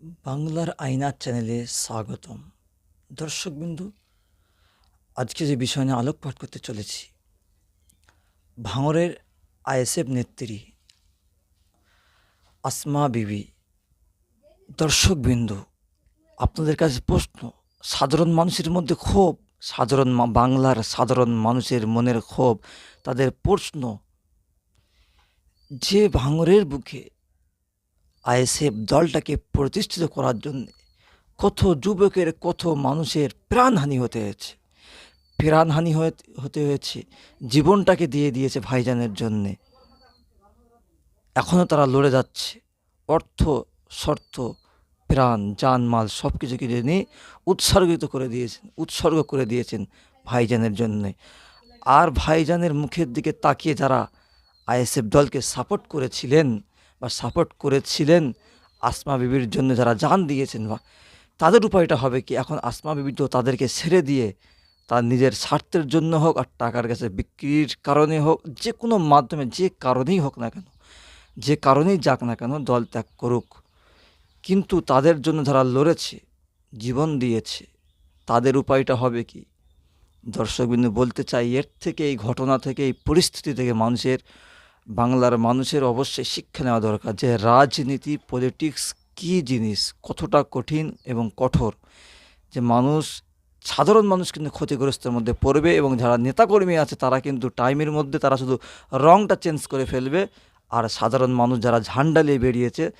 বাংলার আয়নার চ্যানেলে স্বাগতম। দর্শকবিন্দু আজকে যে বিষয় নিয়ে আলোকপাত করতে চলেছি, ভাঙরের আইএসএফ নেত্রী আসমা বিবি। দর্শকবিন্দু আপনাদের কাছে প্রশ্ন, সাধারণ মানুষের মধ্যে ক্ষোভ, সাধারণ বাংলার সাধারণ মানুষের মনের ক্ষোভ, তাদের প্রশ্ন, যে ভাঙরের বুকে আইএসএফ দলটাকে প্রতিষ্ঠিত করার জন্য কত যুবকের, কত মানুষের প্রাণহানি হতে হয়েছে। প্রাণহানি হতে হয়েছে, জীবনটাকে দিয়ে দিয়েছে ভাইজানের জন্যে। এখনও তারা লড়ে যাচ্ছে। অর্থ, শর্ত, প্রাণ, জানমাল সব কিছুকে নিয়ে উৎসর্গিত করে দিয়েছেন, উৎসর্গ করে দিয়েছেন ভাইজানের জন্যে। আর ভাইজানের মুখের দিকে তাকিয়ে যারা আইএসএফ দলকে সাপোর্ট করেছিলেন বা সাপোর্ট করেছিলেন আসমা বিবির জন্য যারা জান দিয়েছেন বা তাদের উপায়টা হবে কি? এখন আসমা বিবি তো তাদেরকে ছেড়ে দিয়ে তার নিজের স্বার্থের জন্য হোক আর টাকার কাছে বিক্রির কারণে হোক, যে কোনো মাধ্যমে, যে কারণেই হোক না কেন, যে কারণেই যাক না কেন দল ত্যাগ করুক। কিন্তু তাদের জন্য যারা লড়েছে, জীবন দিয়েছে, তাদের উপায়টা হবে কি? দর্শকবিন্দু বলতে চাই, এর থেকে, এই ঘটনা থেকে, এই পরিস্থিতি থেকে মানুষের বাংলার মানুষের অবশ্যই শিক্ষা নেওয়া দরকার যে রাজনীতি পলিটিক্স কী জিনিস, কতটা কঠিন এবং কঠোর। যে মানুষ, সাধারণ মানুষ কিন্তু ক্ষতিগ্রস্তের মধ্যে পড়বে এবং যারা নেতাকর্মী আছে তারা কিন্তু টাইমের মধ্যে তারা শুধু রংটা চেঞ্জ করে ফেলবে। আর সাধারণ মানুষ যারা ঝান্ডা নিয়ে বেরিয়েছে,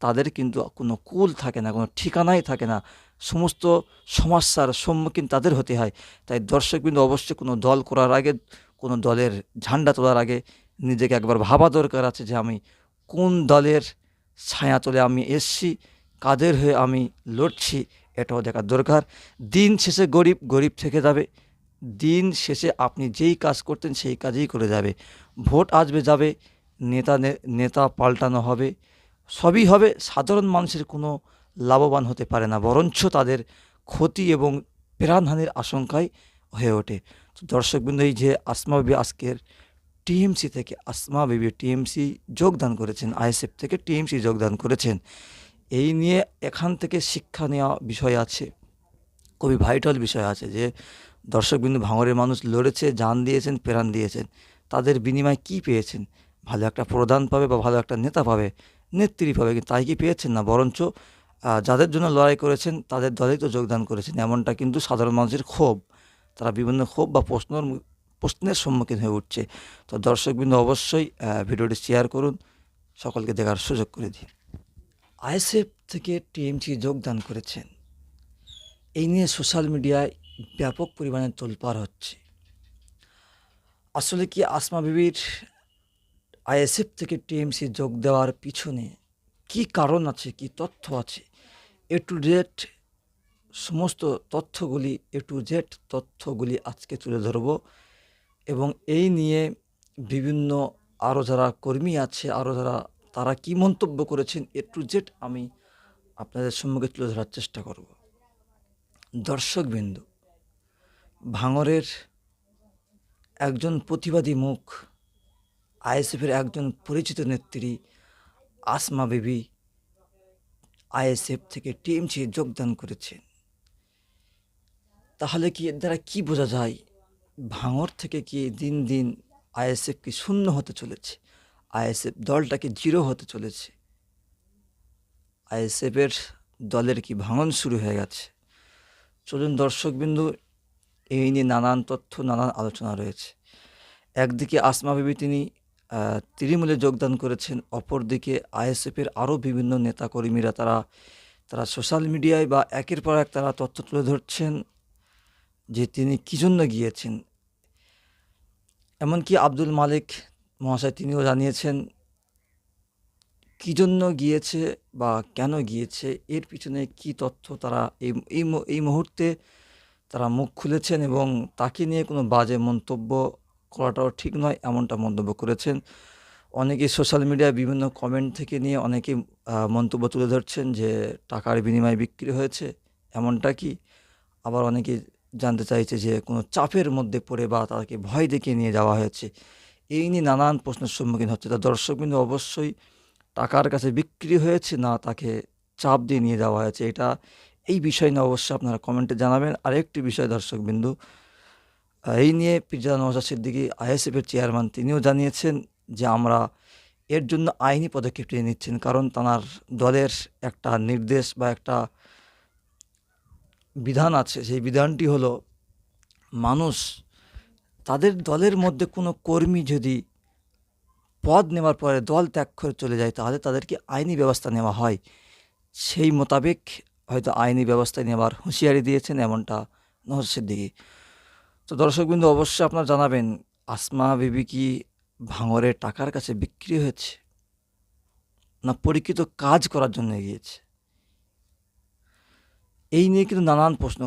তাদের কিন্তু কোনো কুল থাকে না, কোনো ঠিকানাই থাকে না। সমস্ত সমস্যার সম্মুখীন তাদের হতে হয়। তাই দর্শকবিন্দু অবশ্যই কোনো দল করার আগে, কোনো দলের ঝান্ডা তোলার আগে নিজেকে একবার ভাবা দরকার আছে যে আমি কোন দলের ছায়া তলে আমি এসছি, কাদের হয়ে আমি লড়ছি, এটাও দেখার দরকার। দিন শেষে গরিব গরিব থেকে যাবে। দিন শেষে আপনি যেই কাজ করতেন সেই কাজেই করে যাবে। ভোট আসবে, যাবে, নেতা নেতা পাল্টানো হবে। সবই হবে, সাধারণ মানুষের কোনো লাভবান হতে পারে না, বরঞ্চ তাদের ক্ষতি এবং প্রাণহানির আশঙ্কায় হয়ে ওঠে। দর্শকবৃন্দ, এই যে আসমা বিবি আজকের টিএমসি থেকে আসমা বিবি টিএমসি যোগদান করেছেন, আইএসএফ থেকে টিএমসি যোগদান করেছেন। এই নিয়ে এখান থেকে শিক্ষা নেওয়া বিষয় আছে, খুবই ভাইটাল বিষয় আছে যে দর্শকবিন্দু ভাঙরের মানুষ লড়েছে, জান দিয়েছেন, প্রাণ দিয়েছেন, তাদের বিনিময়ে কি পেয়েছেন? ভালো একটা প্রধান পাবে বা ভালো একটা নেতা পাবে? নেত্রী পাবে, কিন্তু তাই কি পেয়েছেন না? বরঞ্চ যাদের জন্য লড়াই করেছেন, তাদের দলেই তো যোগদান করেছেন, এমনটা কিন্তু সাধারণ মানুষের ক্ষোভ। তারা বিভিন্ন ক্ষোভ বা প্রশ্নর প্রশ্নের সম্মুখীন হয়ে উঠছে। তো দর্শকবৃন্দ অবশ্যই ভিডিওটি শেয়ার করুন, সকলকে দেখার সুযোগ করে দিন। আইএসএফ থেকে টিএমসি যোগদান করেছেন। এই নিয়ে সোশ্যাল মিডিয়ায় ব্যাপক পরিমাণে তোলপাড় হচ্ছে। আসলে কি আসমা বিবির আইএসএফ থেকে টিএমসি যোগ দেওয়ার পিছনে কি কারণ আছে, কি তথ্য আছে? এ টু জেড সমস্ত তথ্যগুলি এ টু জেড তথ্যগুলি আজকে তুলে ধরব। এবং এই নিয়ে বিভিন্ন আরও যারা কর্মী আছে আরও যারা, তারা কি মন্তব্য করেছেন এ টু জেড আমি আপনাদের সম্মুখে তুলে ধরার চেষ্টা করব। দর্শকবিন্দু, ভাঙরের একজন প্রতিবাদী মুখ, আইএসএফের একজন পরিচিত নেত্রী, আসমা বিবি, আইএসএফ থেকে টিএমসি যোগদান করেছেন। তাহলে কি এর দ্বারা কী বোঝা যায়? ভাঙর থেকে কি দিন দিন আইএসএফ কি শূন্য হতে চলেছে? আইএসএফ দলটাকে জিরো হতে চলেছে? আইএসএফের দলের কি ভাঙন শুরু হয়ে গেছে? চলুন দর্শকবিন্দু, এই নিয়ে নানান তথ্য, নানান আলোচনা রয়েছে। একদিকে আসমা বিবি তিনি তৃণমূলে যোগদান করেছেন, অপরদিকে আইএসএফের আরও বিভিন্ন নেতাকর্মীরা তারা তারা সোশ্যাল মিডিয়ায় বা একের পর এক তারা তথ্য তুলে ধরছেন যে তিনি কী জন্য গিয়েছেন। এমনকি আব্দুল মালিক মহাশয় তিনিও জানিয়েছেন কী জন্য গিয়েছে বা কেন গিয়েছে, এর পিছনে কি তথ্য তারা এই এই মুহূর্তে তারা মুখ খুলেছেন এবং তাকে নিয়ে কোনো বাজে মন্তব্য করাটাও ঠিক নয়? এমনটা মন্তব্য করেছেন। অনেকে সোশ্যাল মিডিয়ায় বিভিন্ন কমেন্ট থেকে নিয়ে অনেকে মন্তব্য তুলে ধরছেন যে, টাকার বিনিময়ে বিক্রি হয়েছে। এমনটা কি? আবার অনেকে জানতে চাইছে যে কোনো চাপের মধ্যে পড়ে বা তাকে ভয় দেখিয়ে নিয়ে যাওয়া হয়েছে। এই নিয়ে নানান প্রশ্নের সম্মুখীন হচ্ছে। তা দর্শকবৃন্দ অবশ্যই টাকার কাছে বিক্রি হয়েছে না তাকে চাপ দিয়ে নিয়ে যাওয়া হয়েছে? এটা, এই বিষয় নিয়ে অবশ্যই আপনারা কমেন্টে জানাবেন। আরেকটি বিষয় দর্শক বিন্দু এই নিয়ে পির্জা নওশাদ সিদ্দিকী আইএসএফের চেয়ারম্যান তিনিও জানিয়েছেন যে আমরা এর জন্য আইনি পদক্ষেপ নিয়ে নিচ্ছেন। কারণ তাঁর দলের একটা নির্দেশ বা একটা বিধান আছে, সেই বিধানটি হলো মানুষ তাদের দলের মধ্যে কোনো কর্মী যদি পদ নেওয়ার পরে দল ত্যাগ করে চলে যায়, তাহলে তাদেরকে আইনি ব্যবস্থা নেওয়া হয়। সেই মোতাবেক হয়তো আইনি ব্যবস্থা নেওয়ার হুঁশিয়ারি দিয়েছেন এমনটা নওশাদ দিকে তো দর্শকবৃন্দ, অবশ্যই আপনারা জানাবেন, আসমা বিবি কি ভাঙরের টাকার কাছে বিক্রি হয়েছে? না পরীক্ষিত কাজ করার জন্য গিয়েছে এই নিয়ে কিন্তু নানান প্রশ্ন